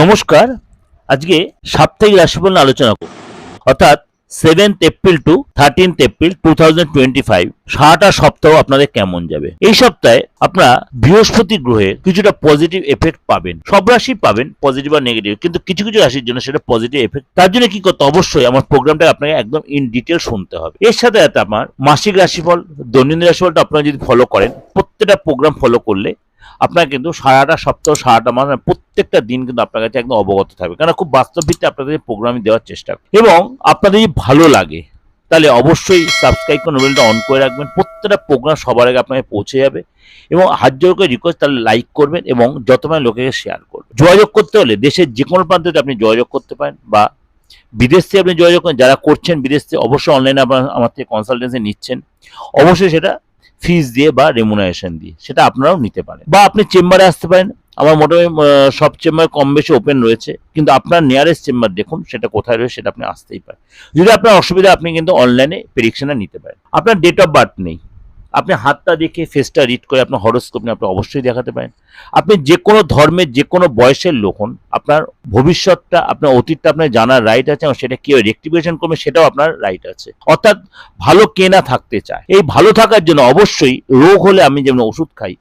নমস্কার। আজকে সাপ্তাহিক রাশিফল নিয়ে আলোচনা করব। অর্থাৎ seventh April to thirteenth April two thousand twenty five সারাটা সপ্তাহ আপনাদের কেমন যাবে? এই সপ্তাহে আপনারা বৃহস্পতি গ্রহের কিছুটা পজিটিভ এফেক্ট পাবেন। সব রাশি পাবেন পজিটিভ আর নেগেটিভ কিন্তু কিছু কিছু রাশির জন্য সেটা পজিটিভ এফেক্ট তার জন্য কি করতে অবশ্যই আমার প্রোগ্রামটা আপনাকে একদম ইন ডিটেল শুনতে হবে। এর সাথে সাথে আমার মাসিক রাশিফল, দৈনন্দিন রাশিফলটা আপনারা যদি ফলো করেন, প্রত্যেকটা প্রোগ্রাম ফলো করলে আপনার কিন্তু সারাটা সপ্তাহ, সারাটা মাস মানে প্রত্যেকটা দিন কিন্তু আপনার কাছে একদম অবগত থাকবে। কারণ খুব বাস্তব ভিত্তিতে আপনাদের প্রোগ্রাম দেওয়ার চেষ্টা এবং আপনাদের যদি ভালো লাগে, তাহলে অবশ্যই সাবস্ক্রাইব করে নোবেলটা অন করে রাখবেন। প্রত্যেকটা প্রোগ্রাম সবার আগে আপনাকে পৌঁছে যাবে। এবং হাত জোর করে রিকোয়েস্ট তাহলে লাইক করবেন এবং যত মানে লোকেকে শেয়ার করবেন। যোগাযোগ করতে হলে দেশের যে কোনো প্রান্তে আপনি যোগাযোগ করতে পারেন বা বিদেশ থেকে আপনি যোগাযোগ করেন। যারা করছেন বিদেশ থেকে, অবশ্যই অনলাইনে আপনার আমার থেকে কনসালটেন্সি নিচ্ছেন। অবশ্যই সেটা ফিস দিয়ে বা রেমুনারেশন দিয়ে, সেটা আপনারাও নিতে পারেন। বা আপনি চেম্বারে আসতে পারেন। আমার মোটামুটি সব চেম্বার কম বেশি ওপেন রয়েছে, কিন্তু আপনার নিয়ারেস্ট চেম্বার দেখুন সেটা কোথায় রয়েছে, সেটা আপনি আসতেই পারেন। যদি আপনার অসুবিধা, আপনি কিন্তু অনলাইনে প্রেডিকশনটা নিতে পারেন। আপনার ডেট অফ বার্থ নেই। আপনি হাতটা দেখে ফেসটা রিড করে আপনার হরস্কোপ নিয়ে আপনি অবশ্যই দেখাতে পারেন। আপনি যে কোনো ধর্মের যে কোনো বয়সের লোক হন, আপনার ভবিষ্যৎটা, আপনার অতীতটা আপনার জানার রাইট আছে এবং সেটা কেউ রেক্টিভেশন করবে, সেটাও আপনার রাইট আছে। অর্থাৎ ভালো কে না থাকতে চায়। এই ভালো থাকার জন্য অবশ্যই রোগ হলে আমি যেমন ওষুধ খাই,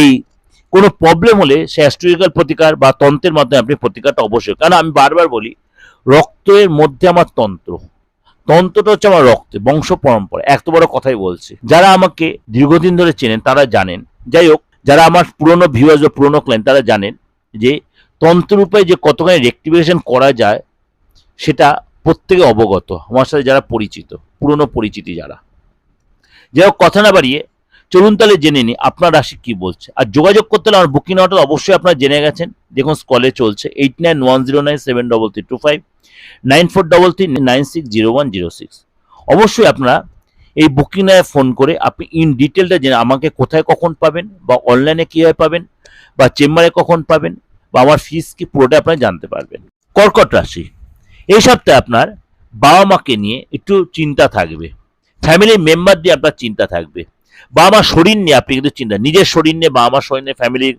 এই কোনো প্রবলেম হলে সে অ্যাস্ট্রোলজিক্যাল প্রতিকার বা তন্ত্রের মাধ্যমে আপনি প্রতিকারটা অবশ্যই, কারণ আমি বারবার বলি, রক্তের মধ্যে আমার তন্ত্র। তন্ত্রটা হচ্ছে আমার রক্তে, বংশ পরম্পরা, এত বড় কথাই বলছি। যারা আমাকে দীর্ঘদিন ধরে চেনেন, তারা জানেন। যাই হোক, যারা আমার পুরনো ভিউয়ার্স বা পুরনো ক্লায়েন্ট তারা জানেন যে তন্ত্ররূপে যে কতখানি রেক্টিভেশন করা যায়, সেটা প্রত্যেকে অবগত, আমার সাথে যারা পরিচিত, পুরনো পরিচিতি যারা। যাই হোক, কথা না বাড়িয়ে, চলুন তাহলে জেনে নিই, আপনার রাশি কি বলছে? আর যোগাযোগ করতে হলে আমার বুকিং অর্ডার অবশ্যই আপনারা জেনে গেছেন। দেখুন স্কলে চলছে eight nine one zero nine seven double three two five nine four double three nine six zero one zero six. অবশ্যই আপনারা এই বুকিং এ ফোন করে আপনি ইন ডিটেলটা জেনে আমাকে কোথায় কখন পাবেন, বা অনলাইনে কীভাবে পাবেন, বা চেম্বারে কখন পাবেন, বা আমার ফিস কি পুরোটা আপনারা জানতে পারবেন। কর্কট রাশি, এই সপ্তাহে আপনার বাবা মাকে নিয়ে একটু চিন্তা থাকবে। ফ্যামিলির মেম্বার দিয়ে আপনার চিন্তা থাকবে। বা আমার শরীর নিয়ে আপনি কিন্তু চিন্তা, নিজের শরীর নিয়ে বা আমার শরীর নিয়ে ফ্যামিলির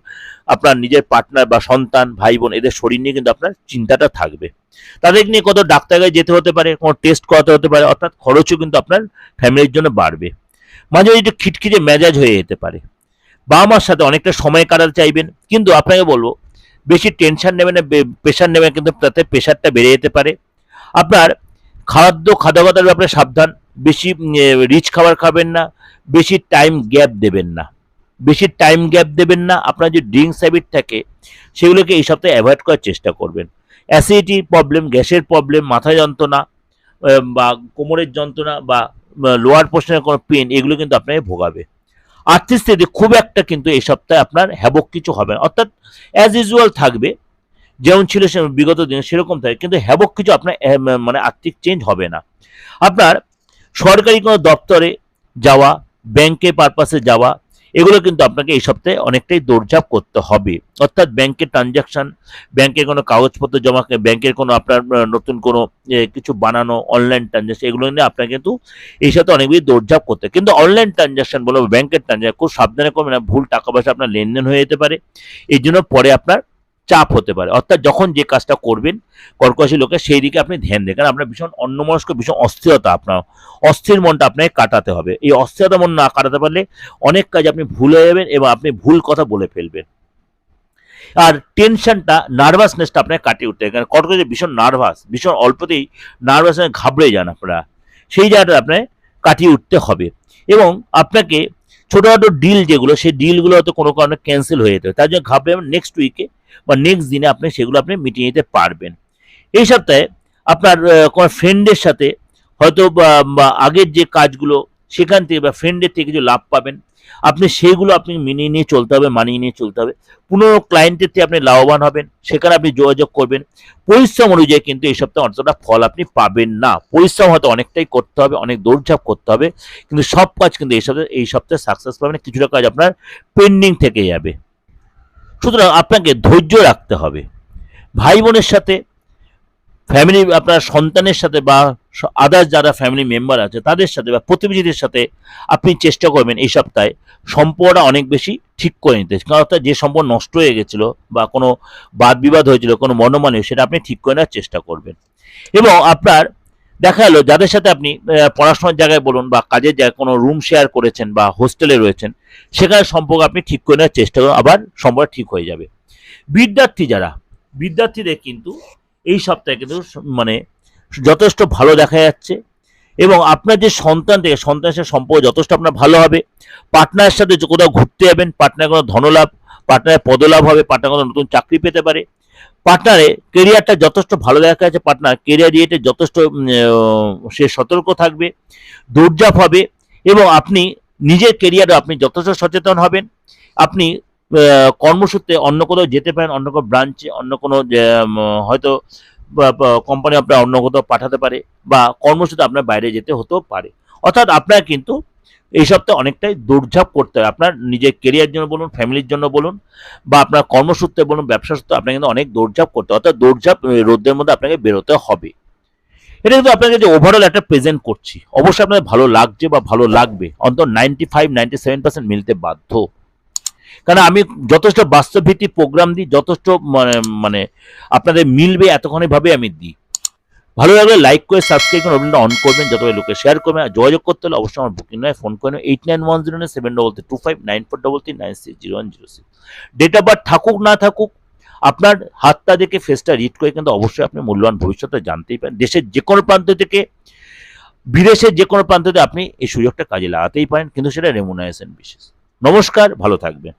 আপনার নিজের পার্টনার বা সন্তান ভাই বোন এদের শরীর নিয়ে কিন্তু আপনার চিন্তাটা থাকবে। তাদের নিয়ে কত ডাক্তারের যেতে হতে পারে, কোনো টেস্ট করাতে হতে পারে, অর্থাৎ খরচও কিন্তু আপনার ফ্যামিলির জন্য বাড়বে। মাঝে মাঝে একটু খিটখিটে মেজাজ হয়ে যেতে পারে। বাবা মার সাথে অনেকটা সময় কাটাতে চাইবেন, কিন্তু আপনাকে বলব, বেশি টেনশন নেবেন না প্রেশার নেবেন কিন্তু তাতে প্রেশারটা বেড়ে যেতে পারে। আপনার খাদ্য খাদ্যগতার ব্যাপারে সাবধান, বেশি রিচ খাবার খাবেন না বেশি টাইম গ্যাপ দেবেন না। বেশি টাইম গ্যাপ দেবেন না, আপনার যে ড্রিঙ্কস হ্যাবিট থাকে, সেগুলোকে এই সপ্তাহে অ্যাভয়েড করার চেষ্টা করবেন। অ্যাসিডিটির প্রবলেম গ্যাসের প্রবলেম মাথা যন্ত্রণা বা কোমরের যন্ত্রণা, বা লোয়ার পোর্শনের কোনো পেন এগুলো কিন্তু আপনাকে ভোগাবে। আর্থিক স্থিতি খুব একটা কিন্তু এই সপ্তাহে আপনার হ্যাবক কিছু হবে না। অর্থাৎ অ্যাজ ইউজুয়াল থাকবে, যেমন ছিল সে, বিগত দিনে সেরকম থাকে, কিন্তু হ্যাবক কিছু আপনার মানে আর্থিক চেঞ্জ হবে না। আপনার সরকারি কোনো দপ্তরে যাওয়া ব্যাংকে পারপাসে যাওয়া, এগুলো কিন্তু আপনাকে এই সপ্তাহে অনেকটাই দৌড়ঝাঁপ করতে হবে অর্থাৎ ব্যাংকের ট্রানজাকশন ব্যাংকের কোনো কাগজপত্র জমা ব্যাংকের কোনো আপনার নতুন কোনো কিছু বানানো অনলাইন ট্রানজাকশন এগুলো নিয়ে আপনাকে কিন্তু এই সাথে অনেক বেশি দৌড়ঝাঁপ করতে। কিন্তু অনলাইন ট্রানজাকশন বলো ব্যাংকের ট্রানজাকশন খুব সাবধানে করবেন না, ভুল টাকা পয়সা আপনার লেনদেন হয়ে যেতে পারে এই জন্য পরে আপনার চাপ হতে পারে। অর্থাৎ যখন যে কাজটা করবেন কর্কশী লোকের সেই দিকে আপনি ধ্যান দেন। কারণ আপনার ভীষণ অন্যমনস্ক, ভীষণ অস্থিরতা আপনার, অস্থির মনটা আপনাকে কাটাতে হবে। এই অস্থিরতা মন না কাটাতে পারলে অনেক কাজ আপনি ভুল হয়ে যাবেন এবং আপনি ভুল কথা বলে ফেলবেন। আর টেনশনটা, নার্ভাসনেসটা আপনাকে কাটিয়ে উঠতে কারণ কর্কট ভীষণ নার্ভাস, ভীষণ অল্পতেই নার্ভাস ঘাবড়ে যান আপনারা। সেই জায়গাটা আপনাকে কাটিয়ে উঠতে হবে। এবং আপনাকে ছোটোখাটো ডিল যেগুলো, সেই ডিলগুলো হয়তো কোনো কারণে ক্যান্সেল হয়ে যেতে হবে তার জন্য ঘাবড়ে নেক্সট উইকে বা নেক্সট দিনে আপনি সেগুলো আপনি মিটিয়ে নিতে পারবেন। এই সপ্তাহে আপনার কোনো ফ্রেন্ডের সাথে হয়তো আগের যে কাজগুলো সেখান থেকে বা ফ্রেন্ডের থেকে কিছু লাভ পাবেন। আপনি সেইগুলো আপনি মিনিয়ে নিয়ে চলতে হবে, মানিয়ে নিয়ে চলতে হবে। পুনরো ক্লায়েন্টের থেকে আপনি লাভবান হবেন, সেখানে আপনি যোগাযোগ করবেন। পরিশ্রম অনুযায়ী কিন্তু এই সপ্তাহে অতটা ফল আপনি পাবেন না। পরিশ্রম হয়তো অনেকটাই করতে হবে, অনেক দৌড়ঝাঁপ করতে হবে, কিন্তু সব কাজ কিন্তু এই সপ্তাহে এই সপ্তাহে সাকসেস পাবেন কিছুটা কাজ আপনার পেন্ডিং থেকে যাবে। সুতরাং আপনাকে ধৈর্য রাখতে হবে। ভাই বোনের সাথে ফ্যামিলি আপনার সন্তানের সাথে বা আদার্স যারা ফ্যামিলি মেম্বার আছে, তাদের সাথে বা প্রতিবেশীদের সাথে আপনি চেষ্টা করবেন এই সপ্তাহে সম্পর্কটা অনেক বেশি ঠিক করে নিতে। অর্থাৎ যে সম্পর্ক নষ্ট হয়ে গেছিল বা কোনো বাদ বিবাদ হয়েছিল, কোনো মনোমানে সেটা আপনি ঠিক করে নেওয়ার চেষ্টা করবেন। এবং আপনার দেখা গেলো যাদের সাথে আপনি পড়াশোনার জায়গায় বলুন বা কাজের জায়গায় কোনো রুম শেয়ার করেছেন বা হোস্টেলে রয়েছেন, সেখানে সম্পর্ক আপনি ঠিক করে নেওয়ার চেষ্টা করুন, আবার সম্পর্ক ঠিক হয়ে যাবে। বিদ্যার্থী যারা, বিদ্যার্থীদের কিন্তু এই সপ্তাহে কিন্তু মানে যথেষ্ট ভালো দেখা যাচ্ছে এবং আপনার যে সন্তান থেকে, সন্তানের সাথে সম্পর্ক যথেষ্ট আপনার ভালো হবে। পার্টনারের সাথে কোথাও ঘুরতে যাবেন পার্টনার কোনো ধনলাভ, পার্টনারের পদলাভ হবে, পার্টনার কোনো নতুন চাকরি পেতে পারে। পার্টনারে কেরিয়ারটা যথেষ্ট ভালো দেখা যাচ্ছে পার্টনার কেরিয়ার রিয়েটে যথেষ্ট সে সতর্ক থাকবে, দৌড়ঝাঁপ হবে এবং আপনি নিজের কেরিয়ারে আপনি যথেষ্ট সচেতন হবেন। আপনি কর্মসূত্রে অন্য কোথাও যেতে পারেন, অন্য কোনো ব্রাঞ্চে অন্য কোনো হয়তো কোম্পানি আপনার অন্য কোথাও পাঠাতে পারে বা কর্মসূত্রে আপনার বাইরে যেতে হতেও পারে। অর্থাৎ আপনার কিন্তু এই সপ্তাহে অনেকটাই দৌড়ঝাঁপ করতে হয়। আপনার নিজের কেরিয়ার জন্য বলুন ফ্যামিলির জন্য বলুন বা আপনার কর্মসূত্রে বলুন ব্যবসা সূত্রে আপনাকে কিন্তু অনেক দৌড়ঝাঁপ করতে হয়। অর্থাৎ দৌড়ঝাঁপ আহ, রোদের মধ্যে আপনাকে বেরোতে হবে। এটা কিন্তু আপনাকে যে ওভারঅল একটা প্রেজেন্ট করছি। অবশ্যই আপনাদের ভালো লাগছে বা ভালো লাগবে। অন্তত ninety five ninety seven percent মিলতে বাধ্য। কারণ আমি যথেষ্ট বাস্তবভিত্তিক প্রোগ্রাম দিই যথেষ্ট মানে মানে আপনাদের মিলবে এতক্ষণই ভাবে আমি দিই। ভালো লাগলে লাইক করে সাবস্ক্রাইব করে ওটা অন করবেন, যত লোকে শেয়ার করবেন, আর যোগাযোগ করতে হলে অবশ্যই আমার বুকিং নয় ফোন করেন eight nine one zero seven double three two five nine four double three nine six zero one zero six date of birth থাকুক, না থাকুক, আপনার হাতটা দেখে ফেসটা রিড করে কিন্তু অবশ্যই আপনি মূল্যবান ভবিষ্যতে জানতেই পারেন। দেশের যে কোনো প্রান্ত থেকে, বিদেশের যে কোনো প্রান্ত থেকে আপনি এই সুযোগটা কাজে লাগাতেই পারেন, কিন্তু সেটা রেমুনারেশন বিশেষ নমস্কার, ভালো থাকবেন।